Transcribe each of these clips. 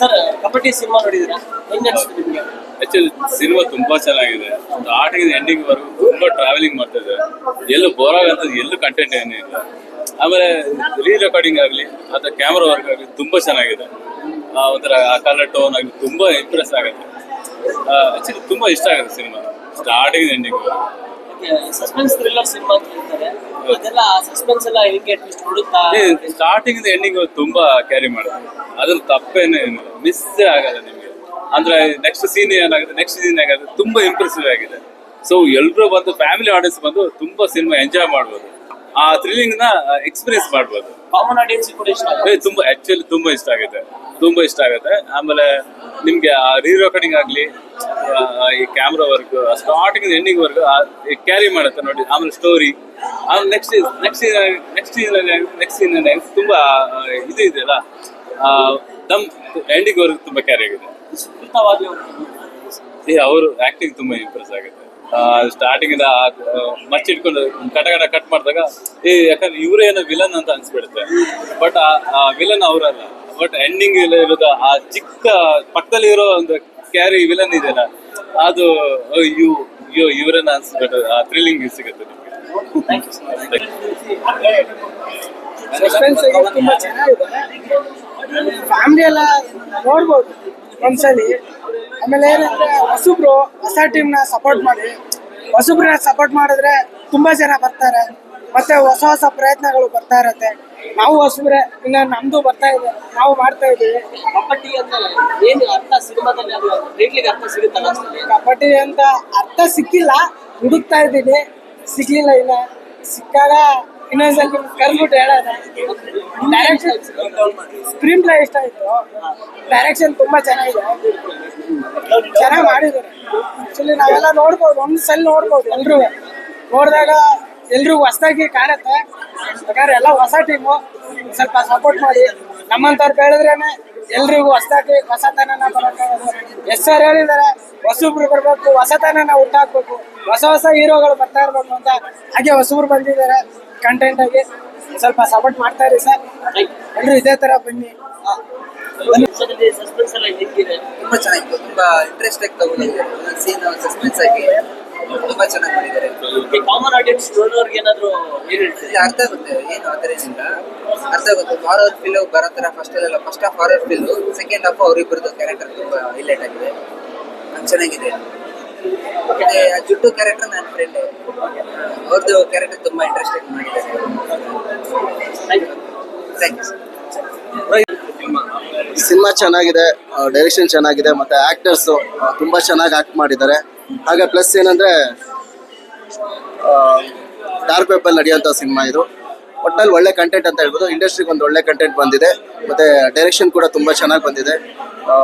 Sir, Kabaddi cinema ನೋಡಿದಿರಾ actually cinema ತುಂಬಾ ಚೆನ್ನಾಗಿದೆ. ಸ್ಟಾರ್ಟಿಂಗ್ ಎಂಡಿಂಗ್ ವರೆಗೂ ತುಂಬಾ ಟ್ರಾವೆಲಿಂಗ್ ಮಾಡ್ತಿದೆ. ಎಲ್ಲೂ ಬೋರ್ ಆಗಂತದ್ದು ಎಲ್ಲೂ ಕಂಟೆಂಟ್ ಏನೇ ಇಲ್ಲ ಆಮೇಲೆ ರೀ ರೆಕಾರ್ಡಿಂಗ್ ಆಗಲಿ ಅಥವಾ ಕ್ಯಾಮ್ರಾ ವರ್ಕ್ ಆಗಲಿ ತುಂಬಾ ಚೆನ್ನಾಗಿದೆ. ಒಂಥರ ಆ ಕಲರ್ ಟೋನ್ ಆಗಲಿ ತುಂಬಾ ಇಂಪ್ರೆಸ್ ಆಗುತ್ತೆ. ಆಕ್ಚುಲಿ ತುಂಬಾ ಇಷ್ಟ ಆಗುತ್ತೆ cinema. Starting ending suspense thriller cinema ಅಂತ ಹೇಳ್ತಾರೆ. ಅದೆಲ್ಲ ಸಸ್ಪೆನ್ಸ್ ಎಲ್ಲ ಹೆಂಗೆ ಟ್ವಿಸ್ಟ್ ಹುಡುಕ್ತಾ ಸ್ಟಾರ್ಟಿಂಗ್ ಎಂಡಿಂಗ್ ತುಂಬಾ ಕ್ಯಾರಿ ಮಾಡುತ್ತೆ. ಅದ್ರಲ್ಲಿ ತಪ್ಪೇನೇ ಏನಿಲ್ಲ ಮಿಸ್ ಆಗಲ್ಲ ನಿಮಗೆ. ಅಂದ್ರೆ ನೆಕ್ಸ್ಟ್ ಸೀನ್ ಏನಾಗುತ್ತೆ? ನೆಕ್ಸ್ಟ್ ಸೀನ್ ಏನಾಗುತ್ತೆ? ತುಂಬಾ ಇಂಪ್ರೆಸಿವ್ ಆಗಿದೆ. ಸೊ ಎಲ್ಲರೂ ಬಂದು ಫ್ಯಾಮಿಲಿ ಆಡಿಯನ್ಸ್ ಬಂದು ತುಂಬಾ ಸಿನಿಮಾ ಎಂಜಾಯ್ ಮಾಡ್ಬೋದು. ಆ ಥ್ರಿಲ್ಲಿಂಗ್ನ ಎಕ್ಸ್ಪೀರಿಯನ್ಸ್ ಮಾಡ್ಬೋದು. ಕಾಮನ್ ಆಡಿಯನ್ಸ್ ಕೂಡ ಇಷ್ಟ ತುಂಬಾ ಆಕ್ಚುಲಿ ತುಂಬಾ ಇಷ್ಟ ಆಗುತ್ತೆ. ತುಂಬಾ ಇಷ್ಟ ಆಗುತ್ತೆ. ಆಮೇಲೆ ನಿಮ್ಗೆ ಆ ರೀ ರೆಕಾರ್ಡಿಂಗ್ ಆಗ್ಲಿ ಈ camera work starting ending work carry ಮಾಡುತ್ತೆ ನೋಡಿ, ಆಮೇಲೆ ಸ್ಟೋರಿ ಆಮೇಲೆ ನೆಕ್ಸ್ಟ್ ನೆಕ್ಸ್ಟ್ ನೆಕ್ಸ್ಟ್ ನೆಕ್ಸ್ಟ್ ತುಂಬಾ ಇದು ಇದೆಯಲ್ಲ ದಮ್ ಎಂಡಿಂಗ್ ವರ್ಕ್ ತುಂಬಾ ಕ್ಯಾರಿ ಆಗಿದೆ. ಏ, ಅವರು ಆಕ್ಟಿಂಗ್ ತುಂಬಾ ಇಂಪ್ರೆಸ್ ಆಗುತ್ತೆ. ಸ್ಟಾರ್ಟಿಂಗ್ ಇಂದ ಮಚ್ಚಿಟ್ಕೊಂಡು ಕಟ ಕಟ ಕಟ್ ಮಾಡಿದಾಗ, ಏ, ಯಾಕಂದ್ರೆ ಇವರೇನೋ ವಿಲನ್ ಅಂತ ಅನ್ಸ್ಬಿಡುತ್ತೆ. ಬಟ್ ಆ ವಿಲನ್ ಅವರಲ್ಲ. ಬಟ್ ಎಂಡಿಂಗ್ ಇರೋದು ಆ ಚಿಕ್ಕ ಪಕ್ಕದಲ್ಲಿ ಇರೋ ಒಂದು ಕ್ಯಾರಿ ವಿಲನ್ ಇದೆಯಲ್ಲ? ಅದು ಯು ಅಯ್ಯೋ ಇವರನ್ನ ಅನ್ಸ್ಬಿಟ್ಟು ಆ ಥ್ರಿಲ್ಲಿಂಗ್ ಸಿಗುತ್ತೆ ನಿಮಗೆ. ತುಂಬಾ ಚೆನ್ನಾಗಿದೆ. ಫ್ಯಾಮಿಲಿ ಎಲ್ಲ ನೋಡ್ಬೋದು ಒಂದ್ಸಲಿ. ಆಮೇಲೆ ಏನಂದ್ರೆ ಹೊಸಬ್ರು ಹೊಸ ಟೀಮ್ನ ಸಪೋರ್ಟ್ ಮಾಡಿ. ಹೊಸಬ್ರನ್ನ ಸಪೋರ್ಟ್ ಮಾಡಿದ್ರೆ ತುಂಬಾ ಜನ ಬರ್ತಾರೆ. ಮತ್ತೆ ಹೊಸ ಹೊಸ ಪ್ರಯತ್ನಗಳು ಬರ್ತಾ ಇರತ್ತೆ. ನಾವು ಹೊಸಬ್ರೆ ಇನ್ನ ನಮ್ದು ಬರ್ತಾ ಇದೆ ನಾವು ಮಾಡ್ತಾ ಇದೀವಿ ಕಬಡ್ಡಿ ಅಂತ ಏನು ಅರ್ಥ ಸಿನಿಮಾದಲ್ಲಿ ಅದು ಅರ್ಥ ಸಿಗುತ್ತಲ್ಲ ಕಬಡ್ಡಿ ಅಂತ ಅರ್ಥ ಸಿಕ್ಕಿಲ್ಲ ಹುಡುಕ್ತಾ ಇದ್ದೀನಿ. ಸಿಗ್ಲಿಲ್ಲ ಇನ್ನ. ಸಿಕ್ಕಾಗ ಇನ್ನೊಂದ್ಸಲ ಕರ್ಬಿಟ್ಟು ಹೇಳೋಣ. ಡೈರೆಕ್ಷನ್ ಸ್ಕ್ರೀನ್ ಪ್ಲೇ ಇಷ್ಟ ಆಯ್ತು. ಡೈರೆಕ್ಷನ್ ತುಂಬಾ ಚೆನ್ನಾಗಿದೆ. ಚೆನ್ನಾಗಿ ಮಾಡಿದ್ದಾರೆ. ಆಕ್ಚುಲಿ ನಾವೆಲ್ಲ ನೋಡ್ಬೋದು ಒಂದ್ಸಲ ನೋಡ್ಬೋದು ಎಲ್ರು ನೋಡಿದಾಗ ಎಲ್ರಿಗೂ ಹೊಸದಾಗಿ ಕಾಣುತ್ತೆ. ಯಾಕಂದ್ರೆ ಎಲ್ಲ ಹೊಸ ಟೀಮು ಸ್ವಲ್ಪ ಸಪೋರ್ಟ್ ಮಾಡಿ. ನಮ್ಮಂತವ್ರು ಬೆಳೆದ್ರೇನೆ ಎಲ್ರಿಗೂ ಹೊಸದಾಗಿ ಹೊಸತನ ಬರೋಕ್ಕಾಗೋದು ಎಸ್ ಸರ್ ಹೇಳಿದ್ದಾರೆ ಹೊಸಬ್ರು ಬರ್ಬೇಕು ಹೊಸತನ ಹುಟ್ಟಾಕ್ಬೇಕು ಹೊಸ ಹೊಸ ಹೀರೋಗಳು ಬರ್ತಾ ಇರ್ಬೇಕು ಅಂತ ಹಾಗೆ ಹೊಸಬ್ರು ಬಂದಿದ್ದಾರೆ ಕಂಟೆಂಟ್ ಆಗಿ. ಸ್ವಲ್ಪ ಸಪೋರ್ಟ್ ಮಾಡ್ತಾ ಇರಿ ಸರ್. ಎಲ್ರು ಇದೇ ತರ ಬನ್ನಿ. ತುಂಬಾ ಚೆನ್ನಾಗಿತ್ತು. ತುಂಬಾ ಇಂಟ್ರೆಸ್ಟ್ ಆಗಿ ತಗೊಂಡಿದ್ದಾರೆ ಸೀನ್ ಸಸ್ಪೆನ್ಸ್ ಆಗಿ. ತುಂಬಾ ಚೆನ್ನಾಗಿ ಮಾಡಿದ್ದಾರೆ. ಕಾಮನ್ ಆಡಿಯನ್ಸ್ ನೋಡೋರ್ಗೆ ಏನಾದ್ರು ಏನ್ ಹೇಳ್ತೀರಿ? ಇದು ಅರ್ಥ ಆಗುತ್ತೆ ಏನು ಆ ಥರ ಏನಿಲ್ಲ ಅರ್ಥ ಆಗುತ್ತೆ ಹಾರರ್ ಫಿಲ್ ಬರೋ ಥರ ಫಸ್ಟ್ ಅಲ್ಲ first of horror film second half ಅವರಿಬ್ಬರದ್ದು character ತುಂಬಾ ಹೈಲೈಟ್ ಆಗಿದೆ. ಅದು ಚೆನ್ನಾಗಿದೆ. ಮತ್ತೆ ಆ ಜುಟ್ಟು ಕ್ಯಾರೆಕ್ಟರ್ ನನ್ನ ಫ್ರೆಂಡ್ ಅವ್ರದ್ದು ಕ್ಯಾರೆಕ್ಟರ್ ತುಂಬಾ ಇಂಟ್ರೆಸ್ಟಿಂಗ್ ಮಾಡಿದ್ದಾರೆ ಥ್ಯಾಂಕ್ ಯು ಸಿನಿಮಾ ಚೆನ್ನಾಗಿದೆ ಡೈರೆಕ್ಷನ್ ಚೆನ್ನಾಗಿದೆ ಮತ್ತೆ ಆಕ್ಟರ್ಸ್ ತುಂಬಾ ಚೆನ್ನಾಗಿ ಆಕ್ಟ್ ಮಾಡಿದ್ದಾರೆ. ಹಾಗೆ ಪ್ಲಸ್ ಏನಂದ್ರೆ ಡಾರ್ಕ್ ವೆಬ್ ಅಲ್ಲಿ ನಡೆಯುವಂಥ ಸಿನಿಮಾ ಇದು. ಒಟ್ಟಲ್ಲಿ ಒಳ್ಳೆ ಕಂಟೆಂಟ್ ಅಂತ ಹೇಳ್ಬೋದು. ಇಂಡಸ್ಟ್ರಿಗೆ ಒಂದು ಒಳ್ಳೆ ಕಂಟೆಂಟ್ ಬಂದಿದೆ. ಮತ್ತೆ ಡೈರೆಕ್ಷನ್ ಕೂಡ ತುಂಬಾ ಚೆನ್ನಾಗಿ ಬಂದಿದೆ.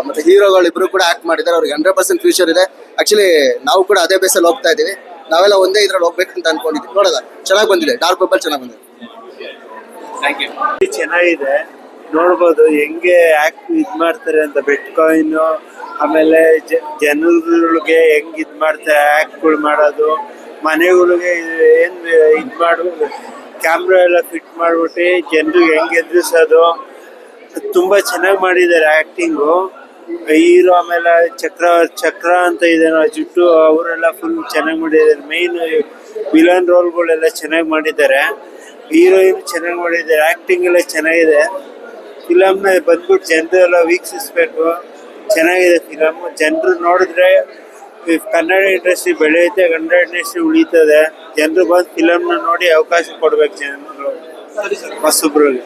ಮತ್ತೆ ಹೀರೋಗಳು ಇಬ್ರು ಕೂಡ ಆಕ್ಟ್ ಮಾಡಿದ್ದಾರೆ. ಅವ್ರಿಗೆ ಹಂಡ್ರೆಡ್ ಪರ್ಸೆಂಟ್ ಫ್ಯೂಚರ್ ಇದೆ. ಆಕ್ಚುಲಿ ನಾವು ಕೂಡ ಅದೇ ಬೇಸಲ್ಲಿ ಹೋಗ್ತಾ ಇದೀವಿ ನಾವೆಲ್ಲ ಒಂದೇ ಇದ್ರಲ್ಲಿ ಹೋಗ್ಬೇಕು ಅಂತ ಅನ್ಕೊಂಡಿದ್ವಿ ನೋಡೋದ ಚೆನ್ನಾಗಿ ಬಂದಿದೆ. ಡಾರ್ಕ್ ಪೇಪರ್ ಚೆನ್ನಾಗಿ ಬಂದಿದೆ. ಥ್ಯಾಂಕ್ ಯು ಚೆನ್ನಾಗಿದೆ. ನೋಡ್ಬೋದು, ಹೆಂಗೆ ಆಕ್ಟ್ ಇದ್ ಮಾಡ್ತಾರೆ ಅಂತ ಬಿಟ್ ಕಾಯಿನ್ ಆಮೇಲೆ ಜನಗಳಿಗೆ ಹೆಂಗ್ ಇದ್ ಮಾಡ್ತಾರೆ ಆಕ್ಟ್ಗಳು ಮಾಡೋದು, ಮನೆಗಳಿಗೆ ಏನ್ ಇದ್ ಮಾಡು ಕ್ಯಾಮ್ರಾ ಎಲ್ಲ ಫಿಟ್ ಮಾಡ್ಬಿಟ್ಟು ಜನರಿಗೆ ಹೆಂಗ್ ಎದುರಿಸೋದು, ತುಂಬಾ ಚೆನ್ನಾಗಿ ಮಾಡಿದ್ದಾರೆ ಆಕ್ಟಿಂಗ್ ಹೀರೋ ಆಮೇಲೆ ಚಕ್ರ ಚಕ್ರ ಅಂತ ಇದೆ ಜುಟ್ಟು, ಅವರೆಲ್ಲ ಫುಲ್ ಚೆನ್ನಾಗಿ ಮಾಡಿದ್ದಾರೆ. ಮೈನ್ ವಿಲನ್ ರೋಲ್ಗಳೆಲ್ಲ ಚೆನ್ನಾಗಿ ಮಾಡಿದ್ದಾರೆ. ಹೀರೋಯಿನ್ ಚೆನ್ನಾಗಿ ಮಾಡಿದ್ದಾರೆ. ಆಕ್ಟಿಂಗ್ ಎಲ್ಲ ಚೆನ್ನಾಗಿದೆ. ಫಿಲಮ್ನ ಬಂದ್ಬಿಟ್ಟು ಜನರೆಲ್ಲ ವೀಕ್ಷಿಸ್ಬೇಕು. ಚೆನ್ನಾಗಿದೆ ಫಿಲಮ್ ಜನರು ನೋಡಿದ್ರೆ ಕನ್ನಡ ಇಂಡಸ್ಟ್ರಿ ಬೆಳೆಯುತ್ತೆ, ಕನ್ನಡ ಇಂಡಸ್ಟ್ರಿ ಉಳಿತದೆ. ಜನರು ಬಂದು ಫಿಲಮ್ನ ನೋಡಿ ಅವಕಾಶ ಕೊಡ್ಬೇಕು ಜನರು. ಹೊಸಬ್ರಿಗೆ.